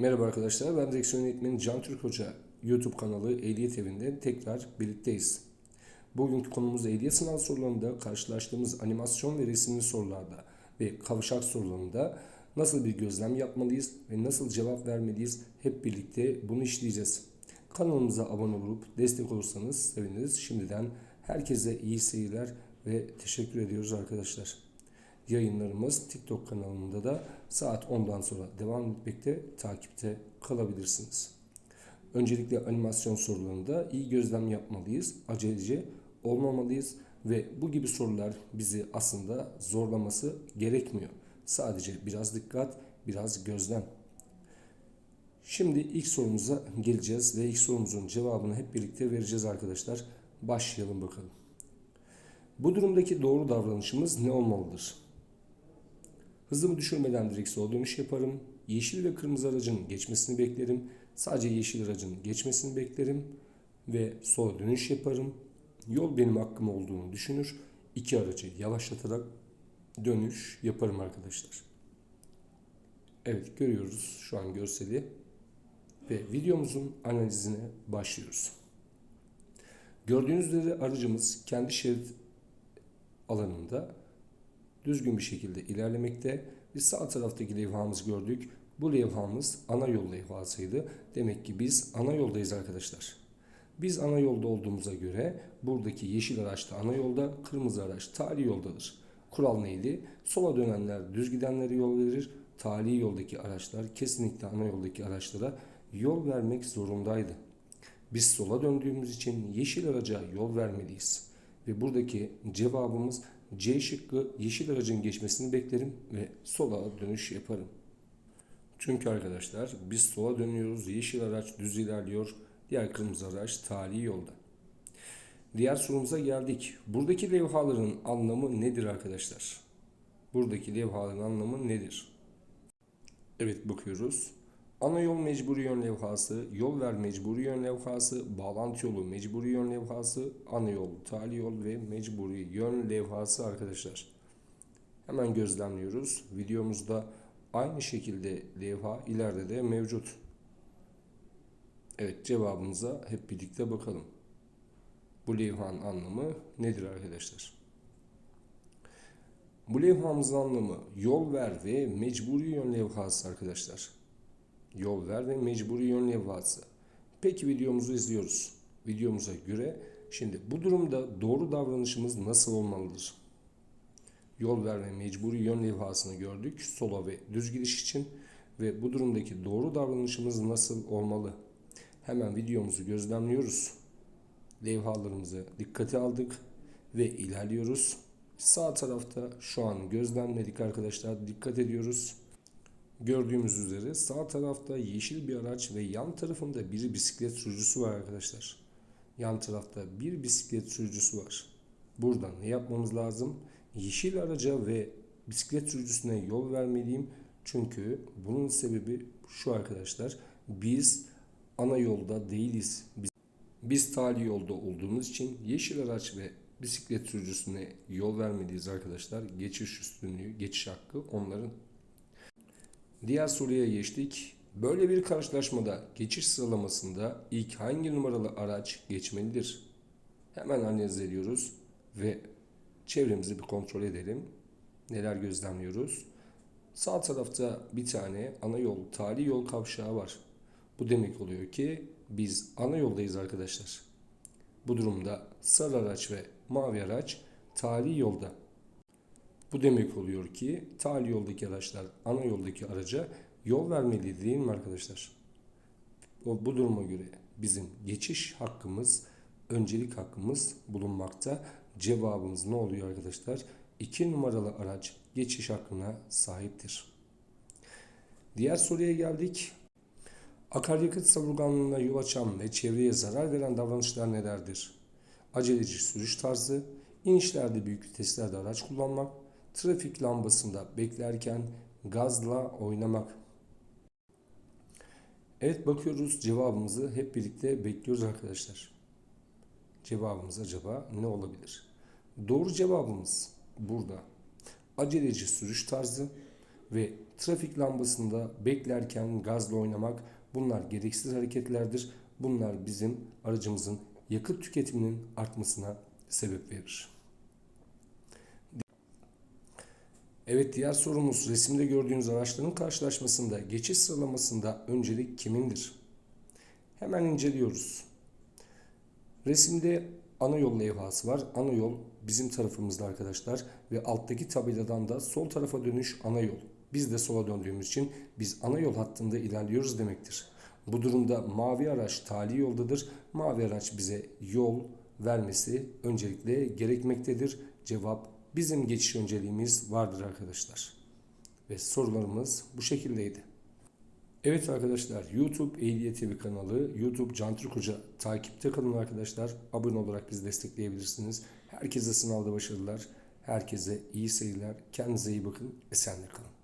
Merhaba arkadaşlar, ben direksiyon eğitmeni Can Türk Hoca. YouTube kanalı Ehliyet Evi'nde tekrar birlikteyiz. Bugünkü konumuz ehliyet sınav sorularında karşılaştığımız animasyon ve resimli sorularda ve kavşak sorularında nasıl bir gözlem yapmalıyız ve nasıl cevap vermeliyiz hep birlikte bunu işleyeceğiz. Kanalımıza abone olup destek olursanız seviniriz. Şimdiden herkese iyi seyirler ve teşekkür ediyoruz arkadaşlar. Yayınlarımız TikTok kanalında da saat 10'dan sonra devam etmekte takipte kalabilirsiniz. Öncelikle animasyon sorularında iyi gözlem yapmalıyız, aceleci olmamalıyız ve bu gibi sorular bizi aslında zorlaması gerekmiyor. Sadece biraz dikkat, biraz gözlem. Şimdi ilk sorumuza geleceğiz ve ilk sorumuzun cevabını hep birlikte vereceğiz arkadaşlar. Başlayalım bakalım. Bu durumdaki doğru davranışımız ne olmalıdır? Hızımı düşürmeden direkt sola dönüş yaparım. Yeşil ve kırmızı aracın geçmesini beklerim. Sadece yeşil aracın geçmesini beklerim ve sola dönüş yaparım. Yol benim hakkım olduğunu düşünür. İki aracı yavaşlatarak dönüş yaparım arkadaşlar. Evet görüyoruz şu an görseli ve videomuzun analizine başlıyoruz. Gördüğünüz üzere aracımız kendi şerit alanında düzgün bir şekilde ilerlemekte. Biz sağ taraftaki levhamızı gördük. Bu levhamız ana yol levhasıydı. Demek ki biz ana yoldayız arkadaşlar. Biz ana yolda olduğumuza göre buradaki yeşil araç da ana yolda, kırmızı araç tali yoldadır. Kural neydi? Sola dönenler düz gidenlere yol verir. Tali yoldaki araçlar kesinlikle ana yoldaki araçlara yol vermek zorundaydı. Biz sola döndüğümüz için yeşil araca yol vermeliyiz. Ve buradaki cevabımız C şıkkı yeşil aracın geçmesini beklerim ve sola dönüş yaparım. Çünkü arkadaşlar biz sola dönüyoruz. Yeşil araç düz ilerliyor. Diğer kırmızı araç tali yolda. Diğer sorumuza geldik. Buradaki levhaların anlamı nedir arkadaşlar? Buradaki levhaların anlamı nedir? Evet bakıyoruz. Ana yol mecburi yön levhası, yol ver mecburi yön levhası, bağlantı yolu mecburi yön levhası, ana yol, tali yol ve mecburi yön levhası arkadaşlar. Hemen gözlemliyoruz. Videomuzda aynı şekilde levha ileride de mevcut. Evet cevabımıza hep birlikte bakalım. Bu levhanın anlamı nedir arkadaşlar? Bu levhamızın anlamı yol ver ve mecburi yön levhası arkadaşlar. Yol ver ve mecburi yön levhası. Peki videomuzu izliyoruz. Videomuza göre şimdi bu durumda doğru davranışımız nasıl olmalıdır? Yol ver ve mecburi yön levhasını gördük sola ve düz gidiş için ve bu durumdaki doğru davranışımız nasıl olmalı? Hemen videomuzu gözlemliyoruz. Levhalarımızı dikkate aldık ve ilerliyoruz. Sağ tarafta şu an gözlemledik arkadaşlar. Dikkat ediyoruz. Gördüğümüz üzere sağ tarafta yeşil bir araç ve yan tarafında bir bisiklet sürücüsü var arkadaşlar. Yan tarafta bir bisiklet sürücüsü var. Burada ne yapmamız lazım? Yeşil araca ve bisiklet sürücüsüne yol vermeliyim. Çünkü bunun sebebi şu arkadaşlar. Biz ana yolda değiliz. Biz, biz tali yolda olduğumuz için yeşil araç ve bisiklet sürücüsüne yol vermeliyiz arkadaşlar. Geçiş üstünlüğü, geçiş hakkı onların Diğer soruya geçtik. Böyle bir karşılaşmada geçiş sıralamasında ilk hangi numaralı araç geçmelidir? Hemen analiz ediyoruz ve çevremizi bir kontrol edelim. Neler gözlemliyoruz? Sağ tarafta bir tane ana yol, tali yol kavşağı var. Bu demek oluyor ki biz ana yoldayız arkadaşlar. Bu durumda sarı araç ve mavi araç tali yolda. Bu demek oluyor ki tali yoldaki araçlar ana yoldaki araca yol vermeli değil mi arkadaşlar? O, bu duruma göre bizim geçiş hakkımız, öncelik hakkımız bulunmakta. Cevabımız ne oluyor arkadaşlar? 2 numaralı araç geçiş hakkına sahiptir. Diğer soruya geldik. Akaryakıt savurganlığına yol açan ve çevreye zarar veren davranışlar nelerdir? Aceleci sürüş tarzı, inişlerde büyük viteslerde araç kullanmak, trafik lambasında beklerken gazla oynamak. Evet bakıyoruz cevabımızı hep birlikte bekliyoruz arkadaşlar. Cevabımız acaba ne olabilir? Doğru cevabımız burada. Aceleci sürüş tarzı ve trafik lambasında beklerken gazla oynamak bunlar gereksiz hareketlerdir. Bunlar bizim aracımızın yakıt tüketiminin artmasına sebep verir. Evet diğer sorumuz resimde gördüğünüz araçların karşılaşmasında geçiş sıralamasında öncelik kimindir? Hemen inceliyoruz. Resimde ana yol levhası var. Ana yol bizim tarafımızda arkadaşlar ve alttaki tabeladan da sol tarafa dönüş ana yol. Biz de sola döndüğümüz için biz ana yol hattında ilerliyoruz demektir. Bu durumda mavi araç tali yoldadır. Mavi araç bize yol vermesi öncelikle gerekmektedir. Cevap bizim geçiş önceliğimiz vardır arkadaşlar. Ve sorularımız bu şekildeydi. Evet arkadaşlar YouTube Ehliyet TV kanalı YouTube Can Türk Hoca takipte kalın arkadaşlar. Abone olarak bizi destekleyebilirsiniz. Herkese sınavda başarılar. Herkese iyi seyirler. Kendinize iyi bakın. Esenle kalın.